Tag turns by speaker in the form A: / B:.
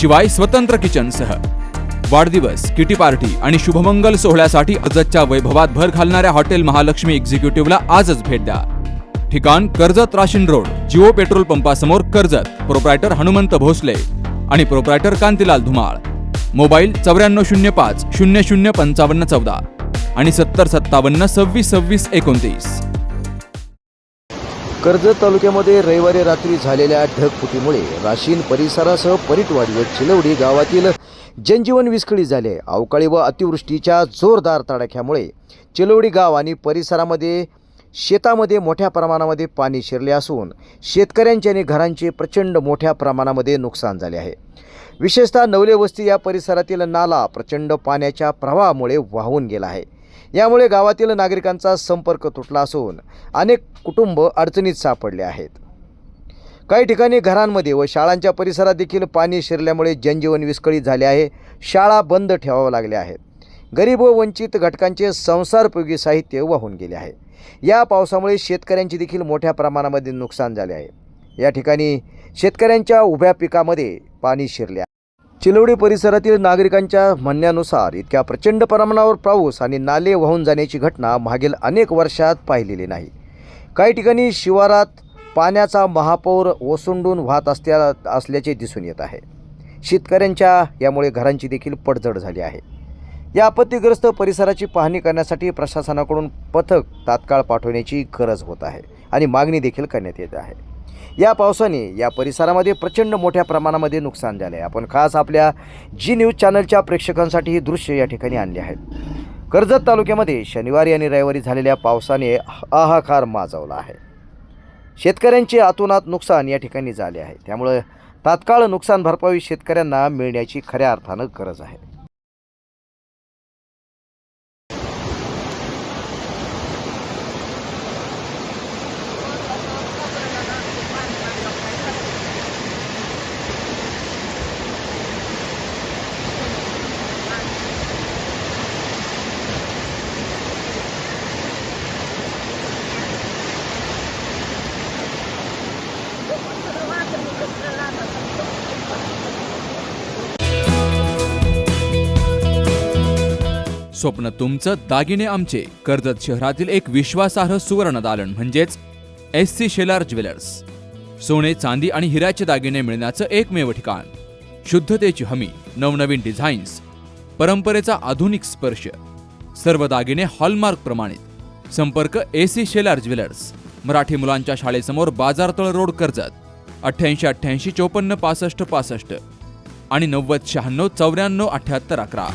A: शिवाय स्वतंत्र किचनसह. वाढदिवस किटी पार्टी आणि शुभमंगल सोहळ्यासाठी अजतच्या वैभवात भर घालणाऱ्या हॉटेल महालक्ष्मी एक्झिक्युटिव्हला आजच भेट द्या. ठिकाण कर्जत राशीन रोड जिओ पेट्रोल पंपासमोर कर्जत प्रोप्रायटर हनुमंत भोसले आणि प्रोप्रायटर कांतीलाल धुमाळ. मोबाईल चौऱ्याण्णव शून्य पाच शून्य शून्य पंचावन्न चौदा आणि सत्तर सत्तावन्न सव्वीस सव्वीस एकोणतीस.
B: कर्जत तालुक्यामध्ये रविवारी रात्री झालेल्या ढगफुटीमुळे राशीन परिसरासह परिटवाडी व चिलवडी गावातील जनजीवन विस्कळीत झाले. अवकाळी व अतिवृष्टीच्या जोरदार तडाख्यामुळे चिलवडी गाव आणि परिसरामध्ये शेतामध्ये मोठ्या प्रमाणामध्ये पाणी शिरले असून शेतकऱ्यांचे आणि घरांचे प्रचंड मोठ्या प्रमाणामध्ये नुकसान झाले आहे. विशेषतः नवले वस्ती या परिसरातील नाला प्रचंड पाण्याच्या प्रवाहामुळे वाहून गेला आहे. यामुळे गावातील नागरिकांचा संपर्क तुटला असून अनेक कुटुंब अडचणीत सापडले आहेत. काही ठिकाणी घरांमध्ये व शाळांच्या परिसरात देखील पाणी शिरल्यामुळे जनजीवन विस्कळीत झाले आहे. शाळा बंद ठेवाव्या लागल्या आहेत. गरीब व वंचित घटकांचे संसारपयोगी साहित्य वाहून गेले आहे. या पावसामुळे शेतकऱ्यांचे देखील मोठ्या प्रमाणामध्ये नुकसान झाले आहे. या ठिकाणी शेतकऱ्यांच्या उभ्या पिकामध्ये पाणी शिरले चिलवडी परिसरातील नागरिकांच्या म्हणण्यानुसार इतक्या प्रचंड प्रमाणावर पाऊस आणि नाले वाहून जाण्याची घटना मागील अनेक वर्षात पाहिलेली नाही. काही ठिकाणी शिवारात पाण्याचा महापौर ओसंडून वाहत असल्या असल्याचे दिसून येत आहे. शेतकऱ्यांच्या यामुळे घरांची देखील पडझड झाली आहे. या आपत्तीग्रस्त परिसराची पाहणी करण्यासाठी प्रशासनाकडून पथक तात्काळ पाठवण्याची गरज होत आहे आणि मागणी देखील करण्यात येत आहे. या पावसाने या परिसरामध्ये प्रचंड मोठ्या प्रमाणामध्ये नुकसान झाले आहे आपण खास आपल्या जी न्यूज चॅनलच्या प्रेक्षकांसाठी ही दृश्य या ठिकाणी आणली आहेत. कर्जत तालुक्यामध्ये शनिवारी आणि रविवारी झालेल्या पावसाने हाहाकार माजवला आहे. शेतकऱ्यांचे आतोनात नुकसान या ठिकाणी झाले आहे. त्यामुळे तात्काळ नुकसान भरपाई शेतकऱ्यांना मिळण्याची खऱ्या अर्थानं गरज आहे.
A: स्वप्न तुमचं दागिने आमचे. कर्जत शहरातील एक विश्वासार्ह सुवर्ण दालन म्हणजेच एस सी शेलार ज्वेलर्स. सोने चांदी आणि हिऱ्याचे दागिने मिळण्याचं एकमेव ठिकाण. शुद्धतेची हमी नवनवीन डिझाईन्स परंपरेचा आधुनिक स्पर्श सर्व दागिने हॉलमार्क प्रमाणित. संपर्क एसी शेलार ज्वेलर्स. मराठी मुलांच्या शाळेसमोर बाजारतळ रोड कर्जत. अठ्ठ्याऐंशी अठ्ठ्याऐंशी चोपन्न पासष्ट पासष्ट आणि नव्वद शहाण्णव चौऱ्याण्णव अठ्ठ्याहत्तर अकरा.